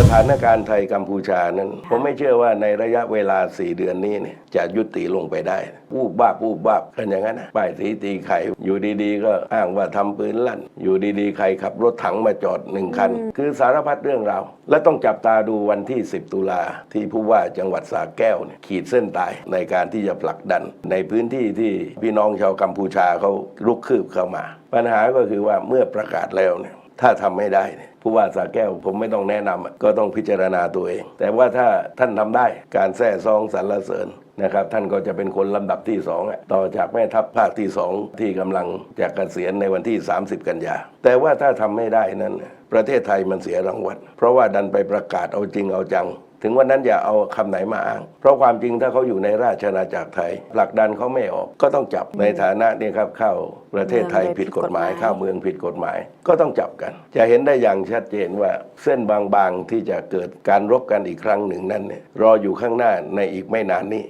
สถานการณ์ไทยกัมพูชานั้น ผมไม่เชื่อว่าในระยะเวลา 4 เดือนนี้เนี่ยจะยุติลงไปได้วูบบ้าบวูบบ้าบกันอย่างนั้นนะป้ายสีตีไข่อยู่ดีๆ ก็อ้างว่าทำปืนลั่น อยู่ดีๆ ใครขับรถถังมาจอดหนึ่งคัน คือสารพัดเรื่องราว และต้องจับตาดูวันที่ 10 ตุลาที่ผู้ว่าจังหวัดสระแก้วเนี่ยขีดเส้นตายในการที่จะผลักดัน ในพื้นที่ที่พี่น้องชาวกัมพูชาเขาลุกคืบเข้ามา ปัญหาก็คือว่าเมื่อประกาศแล้วเนี่ย ถ้าทำไม่ได้ผู้ว่าสาแก้วผมไม่ต้องแนะนำอะก็ต้องพิจารณาตัวเอง แต่ว่าถ้าท่านทำได้การแท้ซองสรรเสริญนะครับท่านก็จะเป็นคนลำดับที่สองต่อจากแม่ทัพภาคที่สองที่กำลังจะเกษียณในวันที่ 30 กันยา แต่ว่าถ้าทำไม่ได้นั้น ประเทศไทยมันเสียรางวัลเพราะว่าดันไปประกาศเอาจริงเอาจัง ถึงวันนั้นอย่าเอาคำไหนมาอ้าง เพราะความจริงถ้าเขาอยู่ในราชอาณาจักรไทยผลักดันเขาไม่ออกก็ต้องจับในฐานะนี่ครับเข้าประเทศไทยผิดกฎหมายเข้าเมืองผิดกฎหมาย ก็ต้องจับกัน จะเห็นได้อย่างชัดเจนว่าเส้นบางๆที่จะเกิดการรบกันอีกครั้งหนึ่งนั้นเนี่ยรออยู่ข้างหน้าในอีกไม่นานนี้